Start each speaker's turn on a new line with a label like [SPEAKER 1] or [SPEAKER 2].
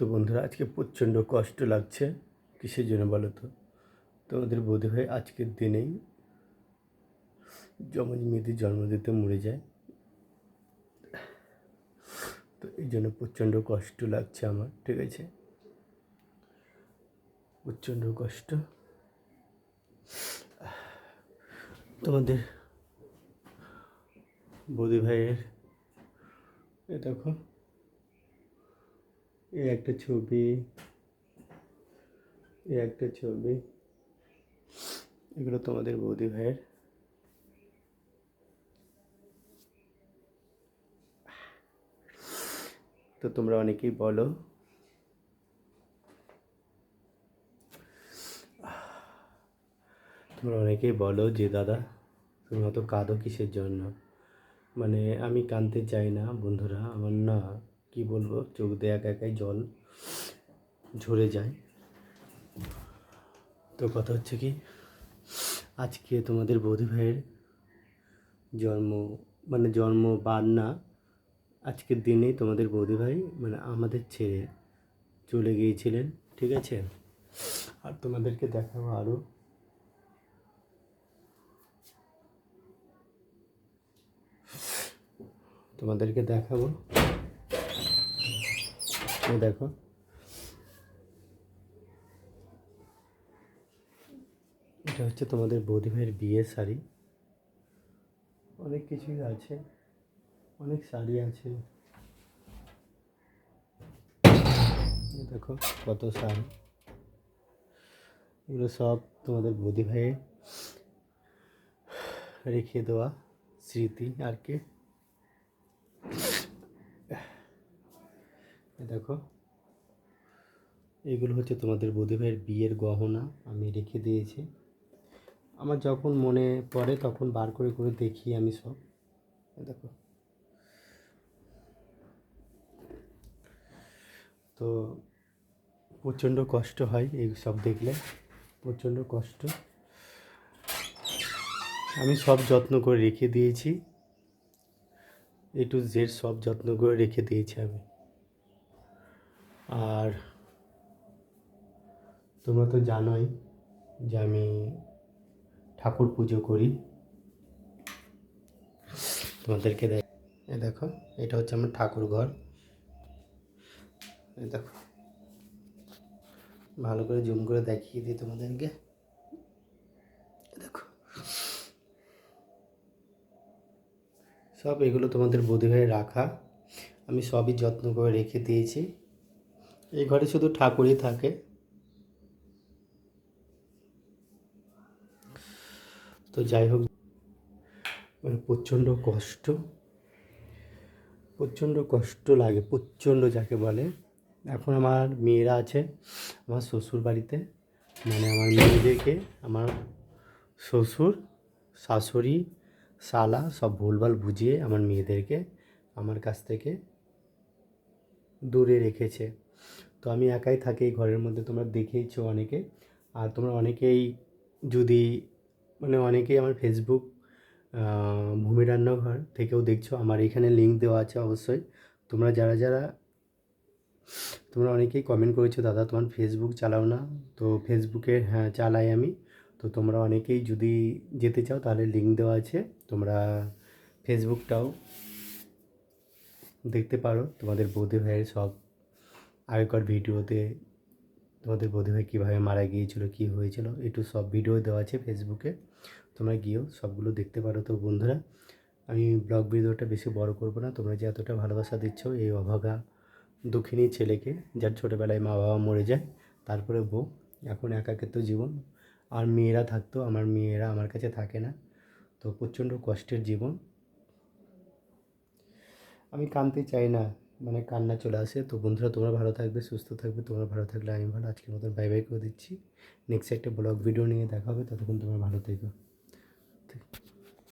[SPEAKER 1] তো বন্ধুরা, আজকে প্রচণ্ড কষ্ট লাগছে। কিসের জন্য বলো তো? তোমাদের বোধ হয় আজকের দিনেই যমজ মেয়েদের জন্ম দিতে মরে যায়। তো এই জন্য প্রচণ্ড কষ্ট লাগছে আমার, ঠিক আছে? প্রচণ্ড কষ্ট। তোমাদের বৌদি ভাইয়ের এ দেখো। এই একটা ছবি, এই একটা ছবি। এগুলো তোমাদের বৌদি ভাইয়ের। তো তোমরা অনেকেই বলো। তোমরা অনেকেই বলো যে, দাদা তুমি অত কাঁদো কিসের জন্য? মানে আমি কাঁদতে চাই না, বন্ধুরা, আমার না কি বলব, চোখ দিয়ে একা একাই জল ঝরে যায়। তো কথা হচ্ছে কি, আজকে তোমাদের বৌদি ভাইয়ের জন্ম মানে জন্ম বার না, আজকের দিনেই তোমাদের বৌদি ভাই মানে আমাদের ছেড়ে চলে গিয়েছিলেন, ঠিক আছে? আর তোমাদেরকে দেখাবো আরও তোমাদেরকে দেখাবো। দেখো। এটা হচ্ছে তোমাদের বৌদি ভাইয়ের বিয়ের শাড়ি। অনেক কিছুই আছে, অনেক শাড়ি আছে। এই দেখো কত শাড়ি। এগুলো সব তোমাদের বৌদি ভাইয়ের রেখে দেওয়া স্মৃতি আর কি। দেখো। এগুলো হচ্ছে তোমাদের ভাইয়ের বিয়ের গহনা, আমি রেখে দিয়েছি। আমার যখন মনে পড়ে তখন বার করে করে দেখি আমি সব। দেখো। তো প্রচণ্ড কষ্ট হয় এই সব দেখলে, প্রচণ্ড কষ্ট। আমি সব যত্ন করে রেখে দিয়েছি। এ টু জেড সব যত্ন করে রেখে দিয়েছি আমি। আর তোমরা তো জানোই যে আমি ঠাকুর পুজো করি। তোমাদেরকে দেখ এ দেখো, এটা হচ্ছে আমার ঠাকুর ঘর। এই দেখো। ভালো করে জুম করে দেখিয়ে দিই তোমাদেরকে। দেখো। সব এগুলো তোমাদের বৌদি ভাই রাখা। আমি সবই যত্ন করে রেখে দিয়েছি। এই ঘরে শুধু ঠাকুরই থাকে। তো যাই হোক মানে প্রচণ্ড কষ্ট। প্রচণ্ড কষ্ট লাগে, প্রচণ্ড যাকে বলে। এখন আমার মেয়েরা আছে, আমার শ্বশুর বাড়িতে মানে আমার মেয়েদেরকে, আমার শ্বশুর, শাশুড়ি, শালা সব ভুলভাল বুঝিয়ে আমার মেয়েদেরকে আমার কাছ থেকে দূরে রেখেছে। তো আমি একাই থাকি এই ঘরের মধ্যে, তোমরা দেখেইছো অনেকে। আর তোমরা অনেকেই যদি মানে অনেকেই আমার ফেসবুক ভূমি রান্নাঘর থেকেও দেখছ, আমার এখানে লিঙ্ক দেওয়া আছে অবশ্যই। তোমরা যারা যারা, তোমরা অনেকেই কমেন্ট করেছ, দাদা, তোমার ফেসবুক চালাও না। তো ফেসবুকে হ্যাঁ চালাই আমি। তো তোমরা অনেকেই যদি যেতে চাও, তাহলে লিঙ্ক দেওয়া আছে। তোমরা ফেসবুকটাও দেখতে পারো। তোমাদের বৌদি ভাইয়ের সব আগেকার ভিডিওতে তোমাদের ভাই কীভাবে মারা গিয়েছিল, কী হয়েছিল, একটু সব ভিডিও দেওয়া আছে ফেসবুকে তোমরা গিয়েও সবগুলো দেখতে পারো তো বন্ধুরা। আমি ব্লগ ভিডিওটা বেশি বড় করব না, তোমরা যে এতটা ভালোবাসা দিচ্ছ এই অভাগা দুঃখিনী ছেলেকে, যার ছোটোবেলায় মা বাবা মরে যায়, তারপরে বউ, এখন একাকিত্ব জীবন। আর মেয়েরা থাকতো, আমার মেয়েরা আমার কাছে থাকে না, তো প্রচণ্ড কষ্টের জীবন। আমি কানতে চাই না মানে কান্না চলে আসে। তো বন্ধুরা, তোমরা ভালো থাকবে, সুস্থ থাকবে, তোমরা ভালো থাকলে আমি ভালো, আজকের মতন বাই বাই করে দিচ্ছি। নেক্সট একটা ব্লগ ভিডিও নিয়ে দেখা হবে, ততক্ষণ তোমরা ভালো থেকো।